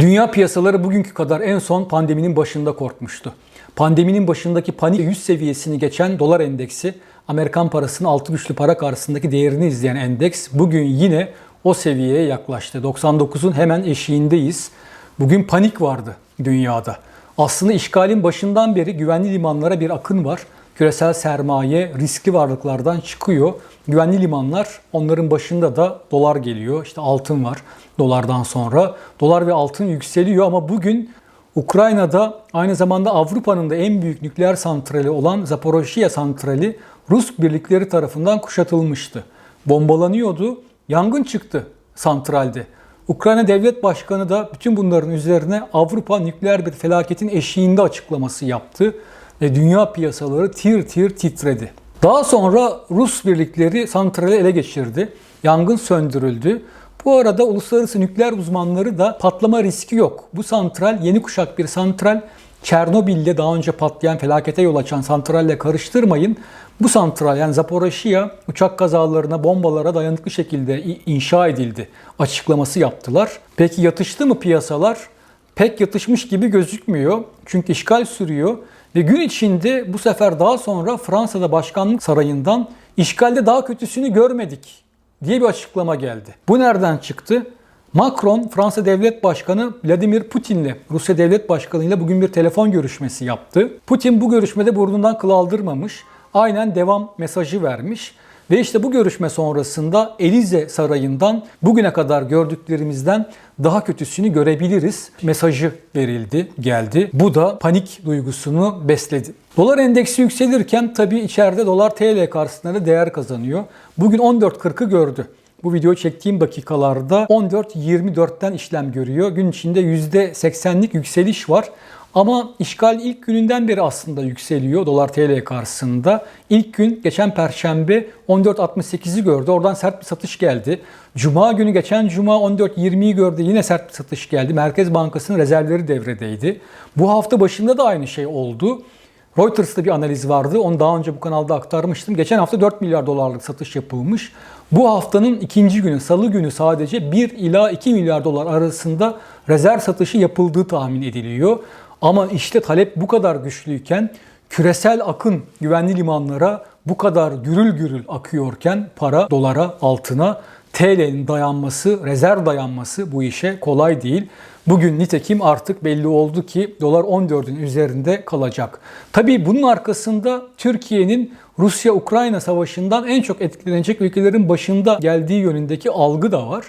Dünya piyasaları bugünkü kadar en son pandeminin başında korkmuştu. Pandeminin başındaki panik 100 seviyesini geçen dolar endeksi, Amerikan parasının altı güçlü para karşısındaki değerini izleyen endeks bugün yine o seviyeye yaklaştı. 99'un hemen eşiğindeyiz. Bugün panik vardı dünyada. Aslında işgalin başından beri güvenli limanlara bir akın var. Küresel sermaye riskli varlıklardan çıkıyor. Güvenli limanlar onların başında da dolar geliyor. İşte altın var dolardan sonra. Dolar ve altın yükseliyor ama bugün Ukrayna'da aynı zamanda Avrupa'nın da en büyük nükleer santrali olan Zaporojye santrali Rus birlikleri tarafından kuşatılmıştı. Bombalanıyordu. Yangın çıktı santralde. Ukrayna Devlet Başkanı da bütün bunların üzerine Avrupa nükleer bir felaketin eşiğinde açıklaması yaptı ve dünya piyasaları tir tir titredi. Daha sonra Rus birlikleri santrali ele geçirdi. Yangın söndürüldü. Bu arada uluslararası nükleer uzmanları da patlama riski yok. Bu santral yeni kuşak bir santral. Çernobil'de daha önce patlayan felakete yol açan santralle karıştırmayın. Bu santral yani Zaporojye uçak kazalarına, bombalara dayanıklı şekilde inşa edildi açıklaması yaptılar. Peki yatıştı mı piyasalar? Pek yatışmış gibi gözükmüyor. Çünkü işgal sürüyor. Ve gün içinde bu sefer daha sonra Fransa'da başkanlık sarayından işgalde daha kötüsünü görmedik diye bir açıklama geldi. Bu nereden çıktı? Macron, Fransa Devlet Başkanı Vladimir Putin'le, Rusya Devlet Başkanı ile bugün bir telefon görüşmesi yaptı. Putin bu görüşmede burnundan kıl aldırmamış. Aynen devam mesajı vermiş. Ve işte bu görüşme sonrasında Elize Sarayı'ndan bugüne kadar gördüklerimizden daha kötüsünü görebiliriz mesajı verildi, geldi. Bu da panik duygusunu besledi. Dolar endeksi yükselirken tabii içeride dolar TL karşısında da değer kazanıyor. Bugün 14.40'ı gördü. Bu video çektiğim dakikalarda 14.24'ten işlem görüyor. Gün içinde %80'lik yükseliş var. Ama işgal ilk gününden beri aslında yükseliyor dolar TL karşısında. İlk gün geçen perşembe 14.68'i gördü. Oradan sert bir satış geldi. Cuma günü geçen cuma 14.20'yi gördü. Yine sert bir satış geldi. Merkez Bankası'nın rezervleri devredeydi. Bu hafta başında da aynı şey oldu. Reuters'ta bir analiz vardı. Onu daha önce bu kanalda aktarmıştım. Geçen hafta 4 milyar dolarlık satış yapılmış. Bu haftanın ikinci günü, salı günü sadece 1 ila 2 milyar dolar arasında rezerv satışı yapıldığı tahmin ediliyor. Ama işte talep bu kadar güçlüyken küresel akın güvenli limanlara bu kadar gürül gürül akıyorken para dolara, altına TL'nin dayanması, rezerv dayanması bu işe kolay değil. Bugün nitekim artık belli oldu ki dolar 14'ün üzerinde kalacak. Tabii bunun arkasında Türkiye'nin Rusya-Ukrayna savaşından en çok etkilenecek ülkelerin başında geldiği yönündeki algı da var.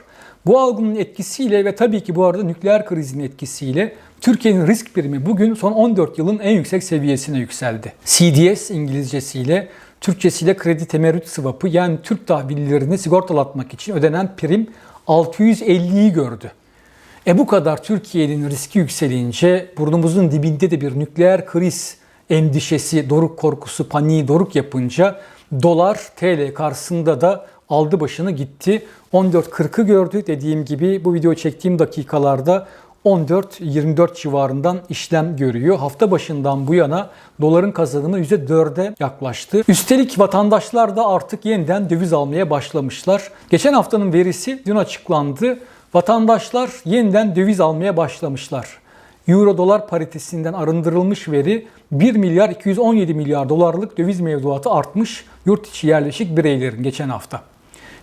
Bu algının etkisiyle ve tabii ki bu arada nükleer krizin etkisiyle Türkiye'nin risk primi bugün son 14 yılın en yüksek seviyesine yükseldi. CDS İngilizcesiyle Türkçesiyle kredi temerrüt swap'ı yani Türk tahvillerini sigortalatmak için ödenen prim 650'yi gördü. E bu kadar Türkiye'nin riski yükselince burnumuzun dibinde de bir nükleer kriz endişesi, doruk korkusu, paniği doruk yapınca dolar TL karşısında da aldı başını gitti. 14.40'ı gördü. Dediğim gibi bu video çektiğim dakikalarda 14-24 civarından işlem görüyor. Hafta başından bu yana doların kazanımı %4'e yaklaştı. Üstelik vatandaşlar da artık yeniden döviz almaya başlamışlar. Geçen haftanın verisi dün açıklandı. Vatandaşlar yeniden döviz almaya başlamışlar. Euro dolar paritesinden arındırılmış veri 1 milyar 217 milyar dolarlık döviz mevduatı artmış yurt içi yerleşik bireylerin geçen hafta.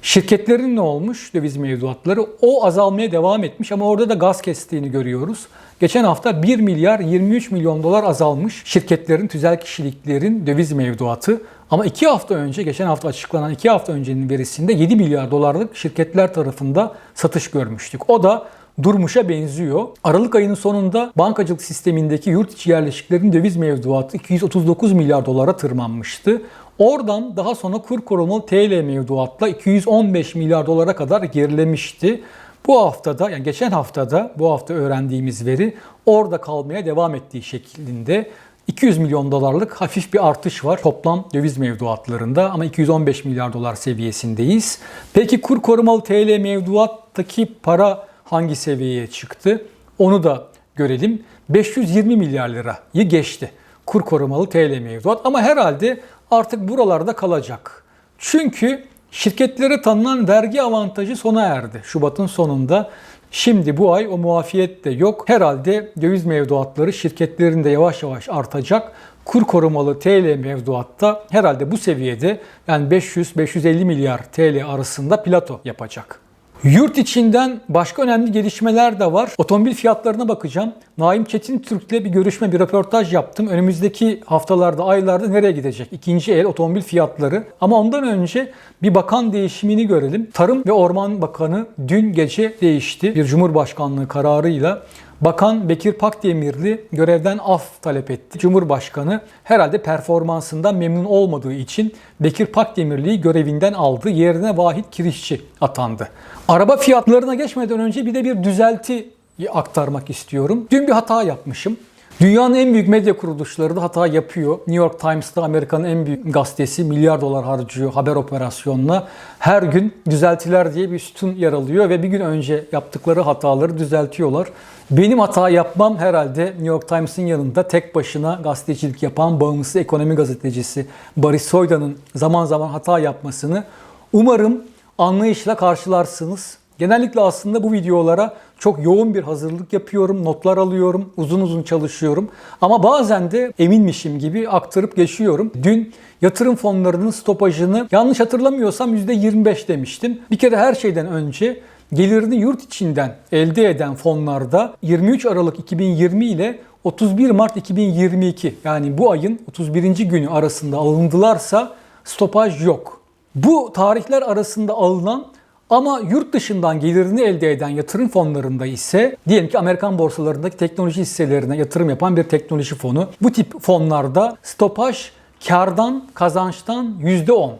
Şirketlerin ne olmuş döviz mevduatları? O azalmaya devam etmiş ama orada da gaz kestiğini görüyoruz. Geçen hafta 1 milyar 23 milyon dolar azalmış şirketlerin, tüzel kişiliklerin döviz mevduatı. Ama 2 hafta önce, geçen hafta açıklanan 2 hafta öncenin verisinde 7 milyar dolarlık şirketler tarafında satış görmüştük. O da durmuşa benziyor. Aralık ayının sonunda bankacılık sistemindeki yurt içi yerleşiklerin döviz mevduatı 239 milyar dolara tırmanmıştı. Oradan daha sonra kur korumalı TL mevduatla 215 milyar dolara kadar gerilemişti. Bu haftada yani geçen haftada bu hafta öğrendiğimiz veri orada kalmaya devam ettiği şeklinde 200 milyon dolarlık hafif bir artış var toplam döviz mevduatlarında ama 215 milyar dolar seviyesindeyiz. Peki kur korumalı TL mevduattaki para hangi seviyeye çıktı? Onu da görelim. 520 milyar lirayı geçti kur korumalı TL mevduat ama herhalde artık buralarda kalacak. Çünkü şirketlere tanınan vergi avantajı sona erdi Şubat'ın sonunda. Şimdi bu ay o muafiyet de yok. Herhalde döviz mevduatları şirketlerin de yavaş yavaş artacak. Kur korumalı TL mevduatta herhalde bu seviyede yani 500-550 milyar TL arasında plato yapacak. Yurt içinden başka önemli gelişmeler de var. Otomobil fiyatlarına bakacağım. Naim Çetin Türk'le bir görüşme, bir röportaj yaptım. Önümüzdeki haftalarda, aylarda nereye gidecek? İkinci el otomobil fiyatları. Ama ondan önce bir bakan değişimini görelim. Tarım ve Orman Bakanı dün gece değişti. Bir Cumhurbaşkanlığı kararıyla Bakan Bekir Pakdemirli görevden af talep etti. Cumhurbaşkanı herhalde performansından memnun olmadığı için Bekir Pakdemirli'yi görevinden aldı. Yerine Vahit Kirişçi atandı. Araba fiyatlarına geçmeden önce bir de bir düzelti aktarmak istiyorum. Dün bir hata yapmışım. Dünyanın en büyük medya kuruluşları da hata yapıyor. New York Times'ta Amerika'nın en büyük gazetesi milyar dolar harcıyor haber operasyonuna. Her gün düzeltiler diye bir sütun yer alıyor ve bir gün önce yaptıkları hataları düzeltiyorlar. Benim hata yapmam herhalde New York Times'ın yanında tek başına gazetecilik yapan bağımsız ekonomi gazetecisi Boris Soyda'nın zaman zaman hata yapmasını umarım anlayışla karşılarsınız. Genellikle aslında bu videolara çok yoğun bir hazırlık yapıyorum, notlar alıyorum, uzun uzun çalışıyorum. Ama bazen de eminmişim gibi aktarıp geçiyorum. Dün yatırım fonlarının stopajını yanlış hatırlamıyorsam %25 demiştim. Bir kere her şeyden önce gelirini yurt içinden elde eden fonlarda 23 Aralık 2020 ile 31 Mart 2022 yani bu ayın 31. günü arasında alındılarsa stopaj yok. Bu tarihler arasında alınan ama yurt dışından gelirini elde eden yatırım fonlarında ise diyelim ki Amerikan borsalarındaki teknoloji hisselerine yatırım yapan bir teknoloji fonu. Bu tip fonlarda stopaj kardan, kazançtan %10.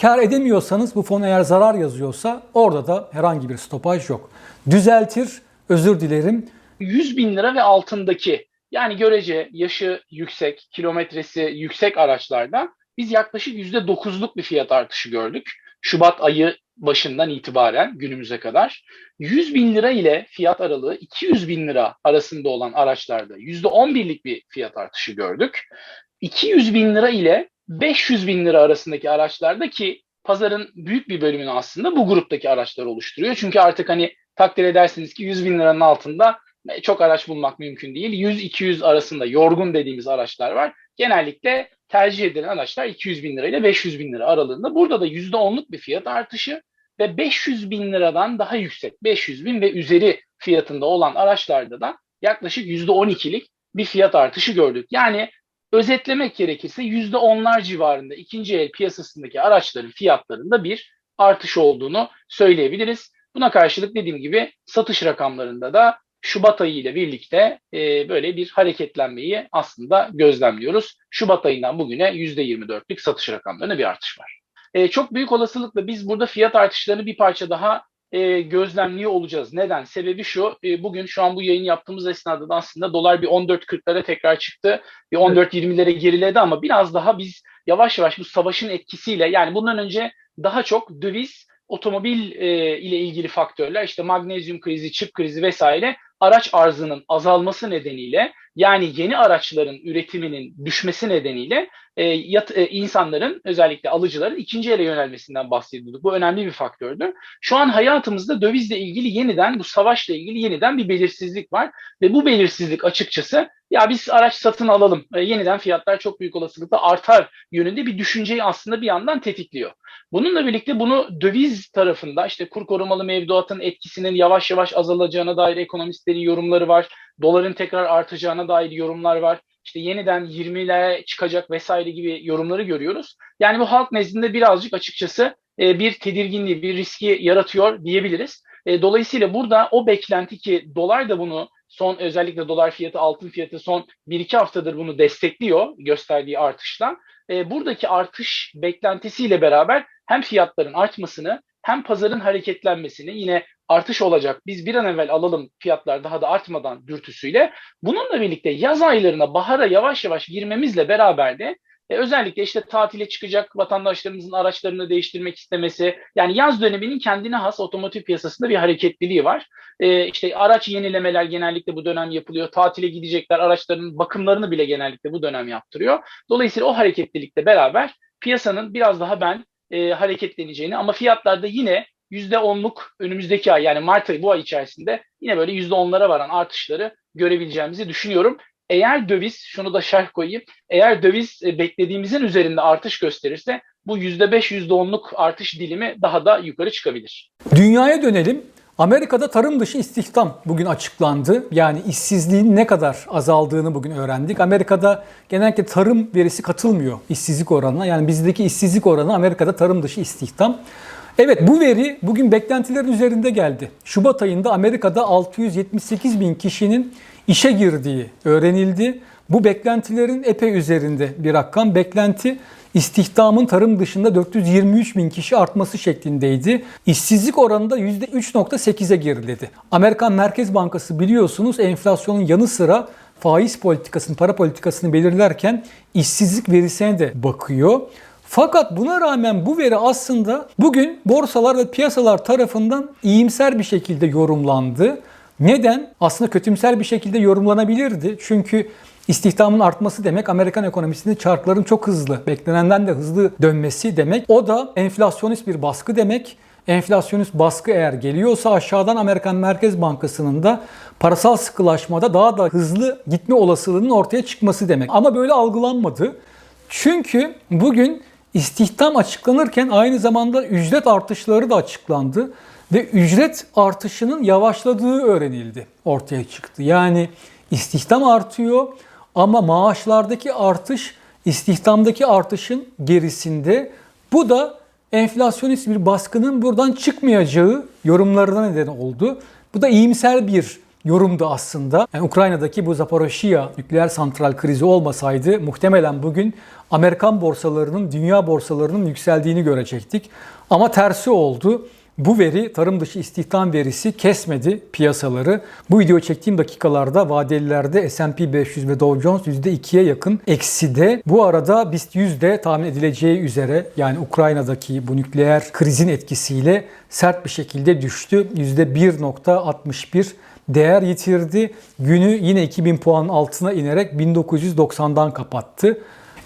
Kar edemiyorsanız bu fon eğer zarar yazıyorsa orada da herhangi bir stopaj yok. Düzeltir, özür dilerim. 100 bin lira ve altındaki yani görece yaşı yüksek, kilometresi yüksek araçlarda biz yaklaşık %9'luk bir fiyat artışı gördük. Şubat ayı başından itibaren günümüze kadar 100 bin lira ile fiyat aralığı 200 bin lira arasında olan araçlarda %11'lik bir fiyat artışı gördük. 200 bin lira ile 500 bin lira arasındaki araçlarda ki pazarın büyük bir bölümünü aslında bu gruptaki araçlar oluşturuyor. Çünkü artık hani takdir edersiniz ki 100 bin liranın altında çok araç bulmak mümkün değil. 100-200 arasında yorgun dediğimiz araçlar var. Genellikle tercih edilen araçlar 200 bin lira ile 500 bin lira aralığında. Burada da %10'luk bir fiyat artışı ve 500 bin liradan daha yüksek 500 bin ve üzeri fiyatında olan araçlarda da yaklaşık %12'lik bir fiyat artışı gördük. Yani özetlemek gerekirse %10'lar civarında ikinci el piyasasındaki araçların fiyatlarında bir artış olduğunu söyleyebiliriz. Buna karşılık dediğim gibi satış rakamlarında da Şubat ayı ile birlikte e, böyle bir hareketlenmeyi aslında gözlemliyoruz. Şubat ayından bugüne %24'lük satış rakamlarında bir artış var. E, çok büyük olasılıkla biz burada fiyat artışlarını bir parça daha e, gözlemliyor olacağız. Neden? Sebebi şu, e, bugün şu an bu yayın yaptığımız esnada da aslında dolar bir 14.40'lara tekrar çıktı. Bir 14.20'lere geriledi ama biraz daha biz yavaş yavaş bu savaşın etkisiyle yani bundan önce daha çok döviz, otomobil e, ile ilgili faktörler işte magnezyum krizi, çip krizi vesaire araç arzının azalması nedeniyle yani yeni araçların üretiminin düşmesi nedeniyle e, yat, e, insanların özellikle alıcıların ikinci ele yönelmesinden bahsediyorduk. Bu önemli bir faktördü. Şu an hayatımızda dövizle ilgili yeniden bu savaşla ilgili yeniden bir belirsizlik var ve bu belirsizlik açıkçası ya biz araç satın alalım e, yeniden fiyatlar çok büyük olasılıkla artar yönünde bir düşünceyi aslında bir yandan tetikliyor. Bununla birlikte bunu döviz tarafında işte kur korumalı mevduatın etkisinin yavaş yavaş azalacağına dair ekonomistlerin yorumları var. Doların tekrar artacağına dair yorumlar var. İşte yeniden 20'lere çıkacak vesaire gibi yorumları görüyoruz. Yani bu halk nezdinde birazcık açıkçası e, bir tedirginliği, bir riski yaratıyor diyebiliriz. E, dolayısıyla burada o beklenti ki dolar da bunu son özellikle dolar fiyatı, altın fiyatı son 1-2 haftadır bunu destekliyor gösterdiği artışla. E, buradaki artış beklentisiyle beraber hem fiyatların artmasını hem pazarın hareketlenmesini yine artış olacak. Biz bir an evvel alalım fiyatlar daha da artmadan dürtüsüyle. Bununla birlikte yaz aylarına, bahara yavaş yavaş girmemizle beraber de e, özellikle işte tatile çıkacak vatandaşlarımızın araçlarını değiştirmek istemesi, yani yaz döneminin kendine has otomotiv piyasasında bir hareketliliği var. E, işte araç yenilemeler genellikle bu dönem yapılıyor. Tatile gidecekler araçlarının bakımlarını bile genellikle bu dönem yaptırıyor. Dolayısıyla o hareketlilikle beraber piyasanın biraz daha ben e, hareketleneceğini ama fiyatlarda yine %10'luk önümüzdeki ay yani Mart ayı bu ay içerisinde yine böyle %10'lara varan artışları görebileceğimizi düşünüyorum. Eğer döviz, şunu da şerh koyayım, eğer döviz e, beklediğimizin üzerinde artış gösterirse bu %5, %10'luk artış dilimi daha da yukarı çıkabilir. Dünyaya dönelim. Amerika'da tarım dışı istihdam bugün açıklandı. Yani işsizliğin ne kadar azaldığını bugün öğrendik. Amerika'da genellikle tarım verisi katılmıyor işsizlik oranına. Yani bizdeki işsizlik oranı Amerika'da tarım dışı istihdam. Evet bu veri bugün beklentilerin üzerinde geldi. Şubat ayında Amerika'da 678 bin kişinin işe girdiği öğrenildi. Bu beklentilerin epey üzerinde bir rakam. Beklenti istihdamın tarım dışında 423 bin kişi artması şeklindeydi. İşsizlik oranında %3.8'e geriledi. Amerikan Merkez Bankası biliyorsunuz enflasyonun yanı sıra faiz politikasını, para politikasını belirlerken işsizlik verisine de bakıyor. Fakat buna rağmen bu veri aslında bugün borsalar ve piyasalar tarafından iyimser bir şekilde yorumlandı. Neden? Aslında kötümser bir şekilde yorumlanabilirdi. Çünkü istihdamın artması demek Amerikan ekonomisinde çarkların çok hızlı, beklenenden de hızlı dönmesi demek. O da enflasyonist bir baskı demek. Enflasyonist baskı eğer geliyorsa aşağıdan Amerikan Merkez Bankası'nın da parasal sıkılaşmada daha da hızlı gitme olasılığının ortaya çıkması demek. Ama böyle algılanmadı. Çünkü bugün istihdam açıklanırken aynı zamanda ücret artışları da açıklandı ve ücret artışının yavaşladığı öğrenildi, ortaya çıktı. Yani istihdam artıyor ama maaşlardaki artış istihdamdaki artışın gerisinde. Bu da enflasyonist bir baskının buradan çıkmayacağı yorumlarına neden oldu. Bu da iyimser bir yorumdu aslında. Yani Ukrayna'daki bu Zaporojye nükleer santral krizi olmasaydı muhtemelen bugün Amerikan borsalarının dünya borsalarının yükseldiğini görecektik. Ama tersi oldu. Bu veri tarım dışı istihdam verisi kesmedi piyasaları. Bu video çektiğim dakikalarda vadelilerde S&P 500 ve Dow Jones %2'ye yakın ekside. Bu arada BIST 100 de tahmin edileceği üzere yani Ukrayna'daki bu nükleer krizin etkisiyle sert bir şekilde düştü. %1.61 değer yitirdi. Günü yine 2000 puanın altına inerek 1990'dan kapattı.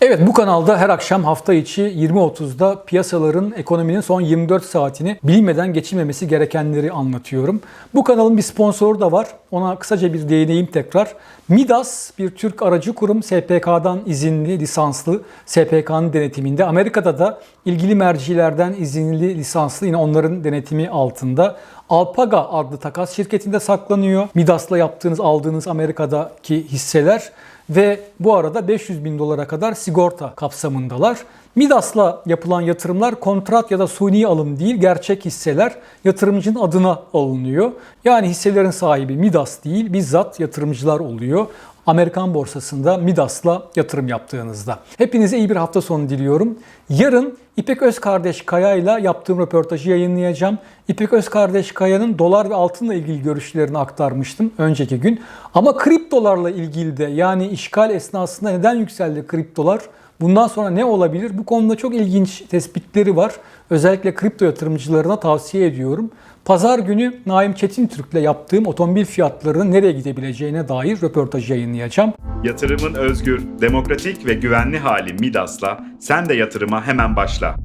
Evet bu kanalda her akşam hafta içi 20.30'da piyasaların ekonominin son 24 saatini bilmeden geçilmemesi gerekenleri anlatıyorum. Bu kanalın bir sponsoru da var. Ona kısaca bir değineyim tekrar. Midas bir Türk aracı kurum SPK'dan izinli, lisanslı SPK'nın denetiminde. Amerika'da da ilgili mercilerden izinli, lisanslı yine onların denetimi altında. Alpaga adlı takas şirketinde saklanıyor. Midas'la yaptığınız, aldığınız Amerika'daki hisseler ve bu arada 500 bin dolara kadar sigorta kapsamındalar. Midas'la yapılan yatırımlar kontrat ya da suni alım değil, gerçek hisseler yatırımcının adına alınıyor. Yani hisselerin sahibi Midas değil, bizzat yatırımcılar oluyor. Amerikan borsasında Midas'la yatırım yaptığınızda. Hepinize iyi bir hafta sonu diliyorum. Yarın İpek Özkardeş Kaya ile yaptığım röportajı yayınlayacağım. İpek Özkardeş Kaya'nın dolar ve altınla ilgili görüşlerini aktarmıştım önceki gün. Ama kriptolarla ilgili de yani işgal esnasında neden yükseldi kriptolar? Bundan sonra ne olabilir? Bu konuda çok ilginç tespitleri var. Özellikle kripto yatırımcılarına tavsiye ediyorum. Pazar günü Naim Çetin Türk'le yaptığım otomobil fiyatlarının nereye gidebileceğine dair röportaj yayınlayacağım. Yatırımın özgür, demokratik ve güvenli hali Midas'la sen de yatırıma hemen başla.